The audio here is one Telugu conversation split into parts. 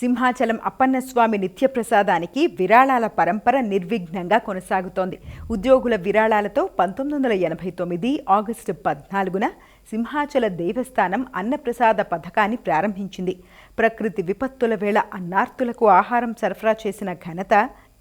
సింహాచలం అప్పన్నస్వామి నిత్యప్రసాదానికి విరాళాల పరంపర నిర్విఘ్నంగా కొనసాగుతోంది. ఉద్యోగుల విరాళాలతో పంతొమ్మిది వందల ఎనభై తొమ్మిది ఆగస్టు పద్నాలుగున సింహాచల దేవస్థానం అన్నప్రసాద పథకాన్ని ప్రారంభించింది. ప్రకృతి విపత్తుల వేళ అన్నార్తులకు ఆహారం సరఫరా చేసిన ఘనత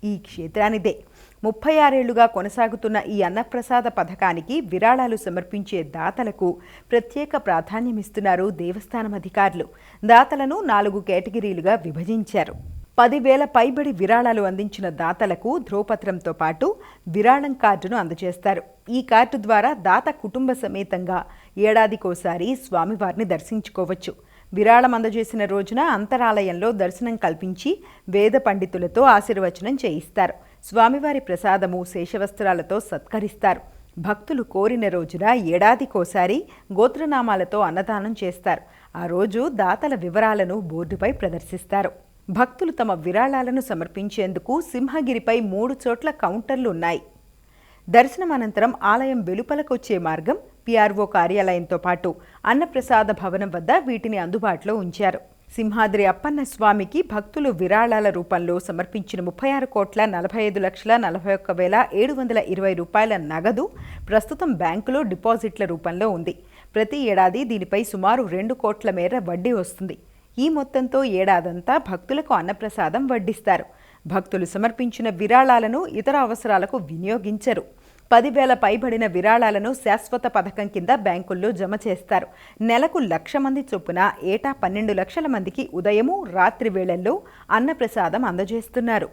ఈ క్షేత్రానిదే ముప్పై ఆరేళ్ళుగా కొనసాగుతున్న ఈ అన్నప్రసాద పథకానికి విరాళాలు సమర్పించే దాతలకు ప్రత్యేక ప్రాధాన్యమిస్తున్నారు దేవస్థానం అధికారులు. దాతలను నాలుగు కేటగిరీలుగా విభజించారు. పదివేల పైబడి విరాళాలు అందించిన దాతలకు ధ్రువపత్రంతో పాటు విరాళం కార్డును అందజేస్తారు. ఈ కార్డు ద్వారా దాత కుటుంబ సమేతంగా ఏడాదికోసారి స్వామివారిని దర్శించుకోవచ్చు. విరాళం అందజేసిన రోజున అంతరాలయంలో దర్శనం కల్పించి వేద పండితులతో ఆశీర్వచనం చేయిస్తారు. స్వామివారి ప్రసాదము శేషవస్త్రాలతో సత్కరిస్తారు. భక్తులు కోరిన రోజున ఏడాదికోసారి గోత్రనామాలతో అన్నదానం చేస్తారు. ఆ రోజు దాతల వివరాలను బోర్డుపై ప్రదర్శిస్తారు. భక్తులు తమ విరాళాలను సమర్పించేందుకు సింహగిరిపై మూడు చోట్ల కౌంటర్లు ఉన్నాయి. దర్శనం అనంతరం ఆలయం వెలుపలకొచ్చే మార్గం పిఆర్ఓ కార్యాలయంతో పాటు అన్నప్రసాద భవనం వద్ద వీటిని అందుబాటులో ఉంచారు. సింహాద్రి అప్పన్న స్వామికి భక్తులు విరాళాల రూపంలో సమర్పించిన ముప్పై ఆరు కోట్ల నలభై ఐదు లక్షల నలభై ఒక్క వేల ఏడు వందల ఇరవై రూపాయల నగదు ప్రస్తుతం బ్యాంకులో డిపాజిట్ల రూపంలో ఉంది. ప్రతి ఏడాది దీనిపై సుమారు రెండు కోట్ల మేర వడ్డీ వస్తుంది. ఈ మొత్తంతో ఏడాదంతా భక్తులకు అన్నప్రసాదం వడ్డిస్తారు. భక్తులు సమర్పించిన విరాళాలను ఇతర అవసరాలకు వినియోగించరు. పదివేల పైబడిన విరాళాలను శాశ్వత పథకం కింద బ్యాంకుల్లో జమ చేస్తారు. నెలకు లక్ష మంది చొప్పున ఏటా పన్నెండు లక్షల మందికి ఉదయము రాత్రి వేళల్లో అన్నప్రసాదం అందజేస్తున్నారు.